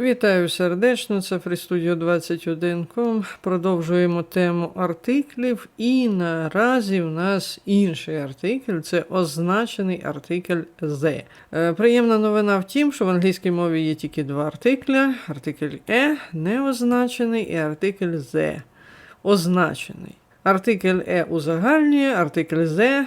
Вітаю сердечно, це FreeStudio 21.com. Продовжуємо тему артиклів, і наразі в нас інший артикль це означений артикль the. Е, Приємна новина в тім, що в англійській мові є тільки два артикля: артикль е, неозначений, і артикль the, означений. Артикль е узагальнює, артикль the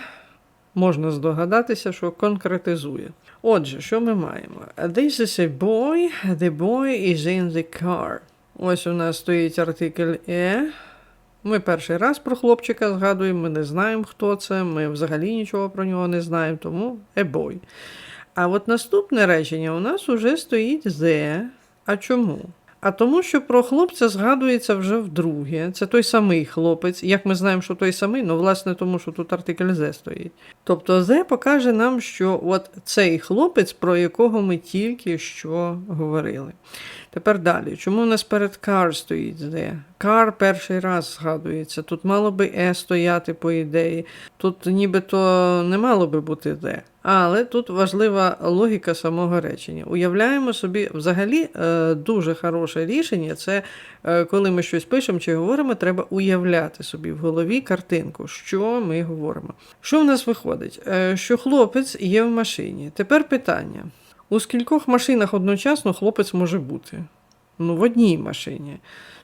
можна здогадатися, що конкретизує. Отже, що ми маємо? This is a boy, the boy is in the car. Ось у нас стоїть артикль е. Ми перший раз про хлопчика згадуємо, ми не знаємо, хто це, ми взагалі нічого про нього не знаємо, тому a boy. А от наступне речення у нас уже стоїть the. А чому? А тому, що про хлопця згадується вже вдруге. Це той самий хлопець. Як ми знаємо, що той самий, ну, власне, тому що тут артикль «зе» стоїть. Тобто «зе» покаже нам, що от цей хлопець, про якого ми тільки що говорили. Тепер далі. Чому у нас перед car стоїть «зе»? Car перший раз згадується. Тут мало би е стояти, по ідеї. Тут нібито не мало би бути «зе». Але тут важлива логіка самого речення. Уявляємо собі, взагалі, е, дуже хороше рішення це е, коли ми щось пишемо чи говоримо, треба уявляти собі в голові картинку, що ми говоримо. Що в нас виходить? Е, Що хлопець є в машині. Тепер питання: у скількох машинах одночасно хлопець може бути? Ну, в одній машині.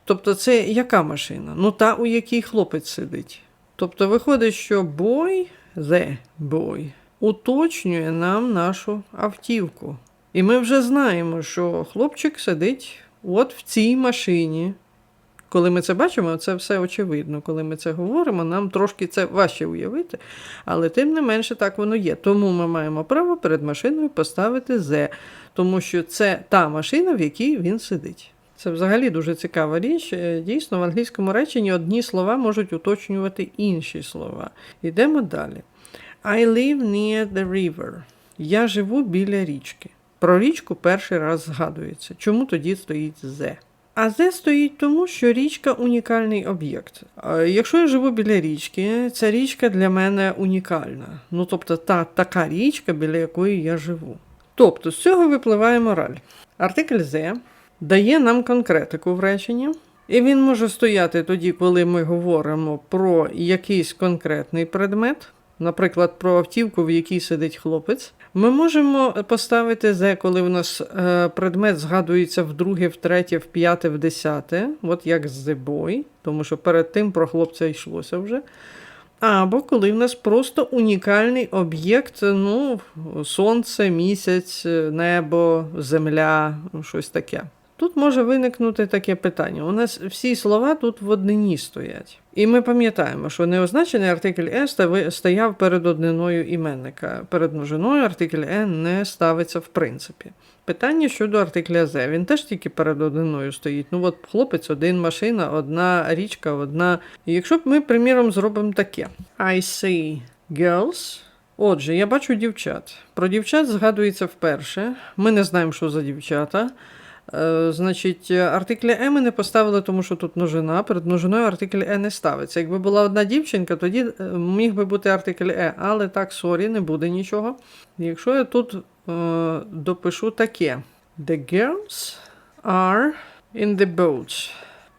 Тобто, це яка машина? Ну, та, у якій хлопець сидить. Тобто, виходить, що бой, the boy, уточнює нам нашу автівку. І ми вже знаємо, що хлопчик сидить от в цій машині. Коли ми це бачимо, це все очевидно. Коли ми це говоримо, нам трошки це важче уявити, але тим не менше так воно є. Тому ми маємо право перед машиною поставити «the», тому що це та машина, в якій він сидить. Це взагалі дуже цікава річ. Е, Дійсно, в англійському реченні одні слова можуть уточнювати інші слова. Йдемо далі. I live near the river. Я живу біля річки. Про річку перший раз згадується. Чому тоді стоїть «the»? А «the» стоїть тому, що річка унікальний об'єкт. Якщо я живу біля річки, ця річка для мене унікальна. Ну, тобто та така річка, біля якої я живу. Тобто, з цього випливає мораль. Артикль «the» дає нам конкретику в реченні, і він може стояти тоді, коли ми говоримо про якийсь конкретний предмет, наприклад, про автівку, в якій сидить хлопець. Ми можемо поставити З, коли у нас е, предмет згадується вдруге, втретє, в п'яте, в десяте, от як зебой, тому що перед тим про хлопця йшлося вже. Або коли в нас просто унікальний об'єкт, ну, сонце, місяць, небо, земля, ну, щось таке. Тут може виникнути таке питання. У нас всі слова тут в однині стоять. І ми пам'ятаємо, що неозначений артикль е стояв перед одниною іменника. Перед множиною артикль е не ставиться в принципі. Питання щодо артикля «the». Він теж тільки перед одниною стоїть. Ну от хлопець, один машина, одна річка, одна. Якщо б ми, приміром, зробимо таке: I see girls. Отже, я бачу дівчат. Про дівчат згадується вперше. Ми не знаємо, що за дівчата. Е, Значить, артикля Е ми не поставили, тому що тут множина. Перед множиною артикль Е не ставиться. Якби була одна дівчинка, тоді е, міг би бути артикль Е, але так, сорі, не буде нічого. Якщо я тут е, допишу таке: The girls are in the boat.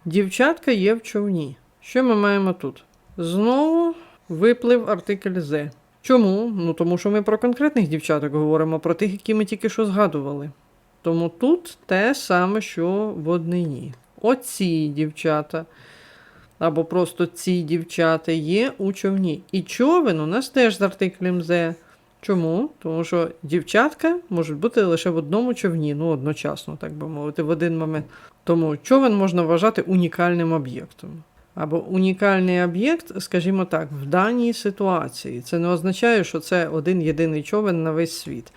Дівчатка є в човні. Що ми маємо тут? Знову виплив артикль «the». Чому? Ну тому що ми про конкретних дівчаток говоримо, про тих, які ми тільки що згадували. Тому тут те саме, що в однині. Оці дівчата, або просто ці дівчата є у човні. І човен у нас теж з артиклем «the». Чому? Тому що дівчатка можуть бути лише в одному човні, ну одночасно, так би мовити, в один момент. Тому човен можна вважати унікальним об'єктом. Або унікальний об'єкт, скажімо так, в даній ситуації. Це не означає, що це один єдиний човен на весь світ.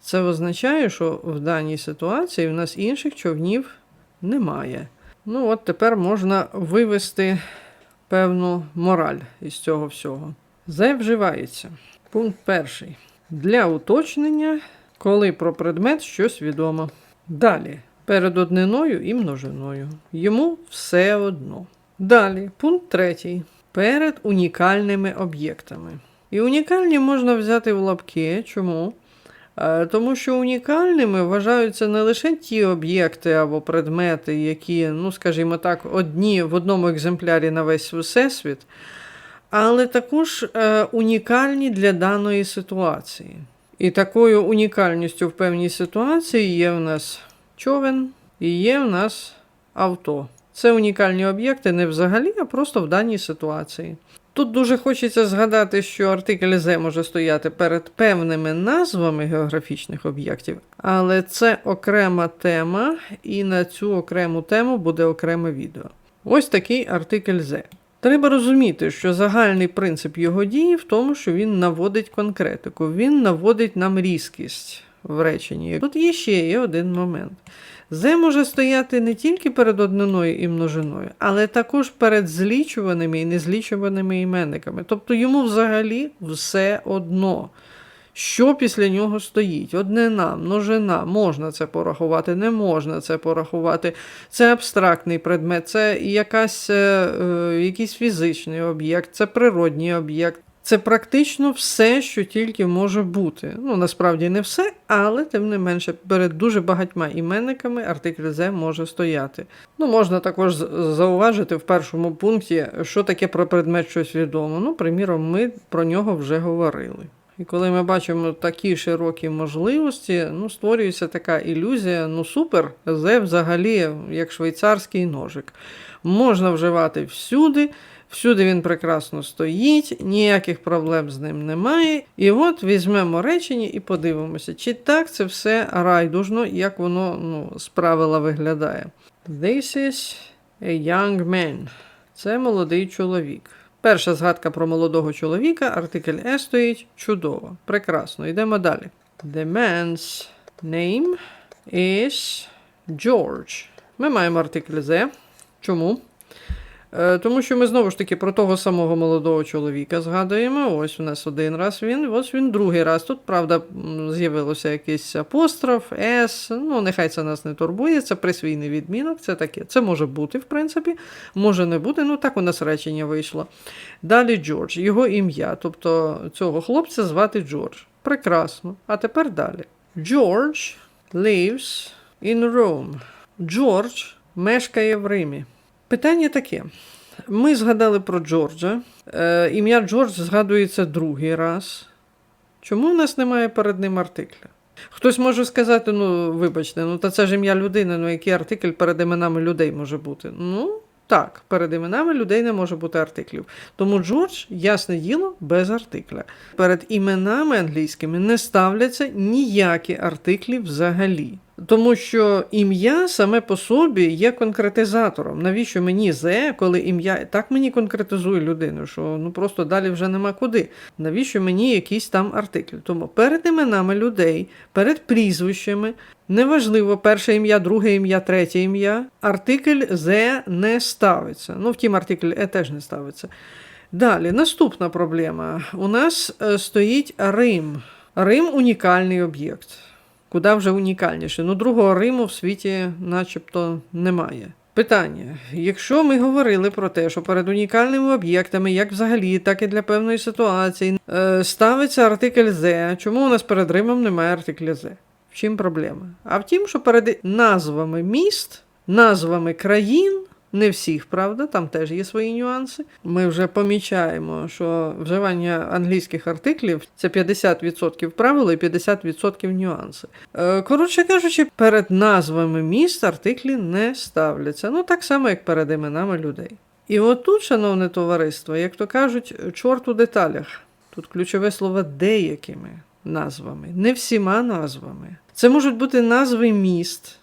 Це означає, що в даній ситуації в нас інших човнів немає. Ну, от тепер можна вивести певну мораль із цього всього. Зе вживається. Пункт перший. Для уточнення, коли про предмет щось відомо. Далі. Перед одниною і множиною. Йому все одно. Далі, пункт третій. Перед унікальними об'єктами. І унікальні можна взяти в лапки. Чому? Е, Тому що унікальними вважаються не лише ті об'єкти або предмети, які, ну скажімо так, одні в одному екземплярі на весь всесвіт, але також е, унікальні для даної ситуації. І такою унікальністю в певній ситуації є в нас човен і є в нас авто. Це унікальні об'єкти не взагалі, а просто в даній ситуації. Тут дуже хочеться згадати, що артикль «зе» може стояти перед певними назвами географічних об'єктів, але це окрема тема, і на цю окрему тему буде окреме відео. Ось такий артикль «зе». Треба розуміти, що загальний принцип його дії в тому, що він наводить конкретику, він наводить нам різкість в реченні. Тут є ще є один момент. Зе може стояти не тільки перед одниною і множиною, але також перед злічуваними і незлічуваними іменниками. Тобто йому взагалі все одно. Що після нього стоїть? Однина, множина, можна це порахувати, не можна це порахувати. Це абстрактний предмет, це якась, е, е, якийсь фізичний об'єкт, це природній об'єкт. Це практично все, що тільки може бути. Ну, насправді не все, але тим не менше, перед дуже багатьма іменниками артикль «зе» може стояти. Ну, можна також зауважити в першому пункті, що таке про предмет щось відомо. Ну, приміром, ми про нього вже говорили. І коли ми бачимо такі широкі можливості, ну, створюється така ілюзія, ну супер, «зе» взагалі як швейцарський ножик. Можна вживати всюди, всюди він прекрасно стоїть, ніяких проблем з ним немає. І от візьмемо речення і подивимося, чи так це все райдужно, як воно ну, з правила виглядає. This is a young man. Це молодий чоловік. Перша згадка про молодого чоловіка, артикль «е» стоїть чудово. Прекрасно. Йдемо далі. The man's name is George. Ми маємо артикль «the». Чому? Е, Тому що ми знову ж таки про того самого молодого чоловіка згадуємо. Ось у нас один раз він, ось він другий раз. Тут, правда, з'явилося якийсь апостроф, С. Ну, нехай це нас не турбує, це присвійний відмінок, це таке. Це може бути, в принципі, може не бути. Ну, так у нас речення вийшло. Далі Джордж, його ім'я. Тобто цього хлопця звати Джордж. Прекрасно. А тепер далі. George lives in Rome. Джордж мешкає в Римі. Питання таке. Ми згадали про Джорджа. Е, ім'я Джордж згадується другий раз. Чому в нас немає перед ним артикля? Хтось може сказати, ну, вибачте, ну та це ж ім'я людини, ну який артикль перед іменами людей може бути? Ну, так, перед іменами людей не може бути артиклів. Тому Джордж, ясне діло, без артикля. Перед іменами англійськими не ставляться ніякі артиклі взагалі. Тому що ім'я саме по собі є конкретизатором. Навіщо мені зе, коли ім'я так мені конкретизує людину, що ну просто далі вже нема куди. Навіщо мені якийсь там артикль? Тому перед іменами людей, перед прізвищами, неважливо перше ім'я, друге ім'я, третє ім'я, артикль зе не ставиться. Ну, втім, артикль е теж не ставиться. Далі, наступна проблема. У нас е, стоїть Рим. Рим унікальний об'єкт. Куди вже унікальніше. Ну, другого Риму в світі начебто немає. Питання: якщо ми говорили про те, що перед унікальними об'єктами, як взагалі, так і для певної ситуації, е, ставиться артикль «зе», чому у нас перед Римом немає артикля «зе»? В чим проблема? А в тім, що перед назвами міст, назвами країн, не всіх, правда, там теж є свої нюанси. Ми вже помічаємо, що вживання англійських артиклів це 50% правила і 50% нюанси. Е, Коротше кажучи, перед назвами міст артиклі не ставляться. Ну так само, як перед іменами людей. І отут, шановне товариство, як то кажуть, чорт у деталях. Тут ключове слово деякими назвами, не всіма назвами. Це можуть бути назви міст.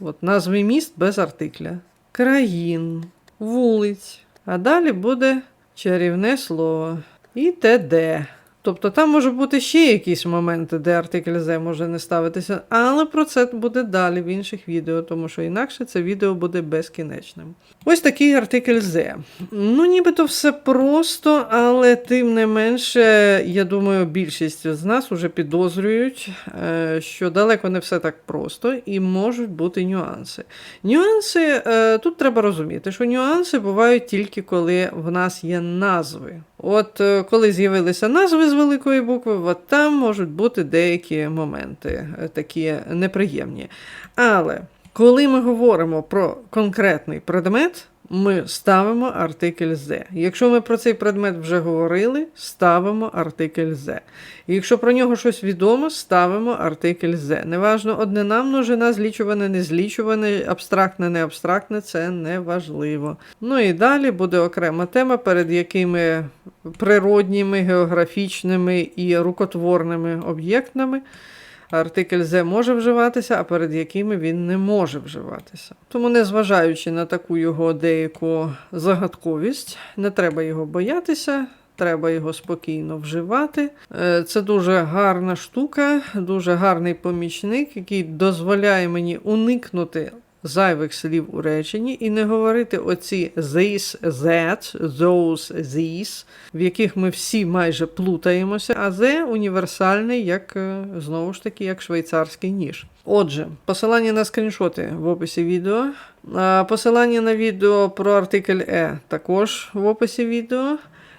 От назви міст без артикля, країн, вулиць. А далі буде чарівне слово і т.д. Тобто там може бути ще якісь моменти, де артикль «зе» може не ставитися, але про це буде далі в інших відео, тому що інакше це відео буде безкінечним. Ось такий артикль «зе». Ну, нібито все просто, але тим не менше, я думаю, більшість з нас вже підозрюють, е, що далеко не все так просто і можуть бути нюанси. Нюанси е, тут треба розуміти, що нюанси бувають тільки коли в нас є назви От е, коли з'явилися назви з великої букви, от там можуть бути деякі моменти е, такі неприємні. Але коли ми говоримо про конкретний предмет, ми ставимо артикль «з». Якщо ми про цей предмет вже говорили, ставимо артикль «з». Якщо про нього щось відомо, ставимо артикль «з». Неважно, однина множина, злічуване, не злічуване, абстрактне, не абстрактне, це не важливо. Ну і далі буде окрема тема, перед якими природніми, географічними і рукотворними об'єктами артикль «з» може вживатися, а перед якими він не може вживатися. Тому, незважаючи на таку його деяку загадковість, не треба його боятися. Треба його спокійно вживати. Е, Це дуже гарна штука, дуже гарний помічник, який дозволяє мені уникнути зайвих слів у реченні і не говорити оці this, that, those, these, в яких ми всі майже плутаємося, а the універсальний, як е, знову ж таки, як швейцарський ніж. Отже, посилання на скріншоти в описі відео. Посилання на відео про артикль E також в описі відео.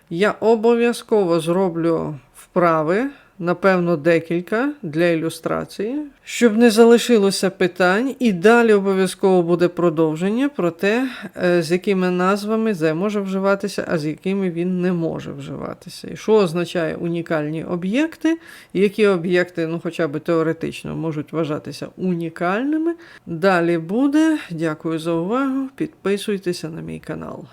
Я обов'язково зроблю вправи, напевно, декілька для ілюстрації, щоб не залишилося питань, і далі обов'язково буде продовження про те, е, з якими назвами «зе» може вживатися, а з якими він не може вживатися. І що означає унікальні об'єкти, які об'єкти, ну хоча б теоретично, можуть вважатися унікальними. Далі буде. Дякую за увагу. Підписуйтеся на мій канал.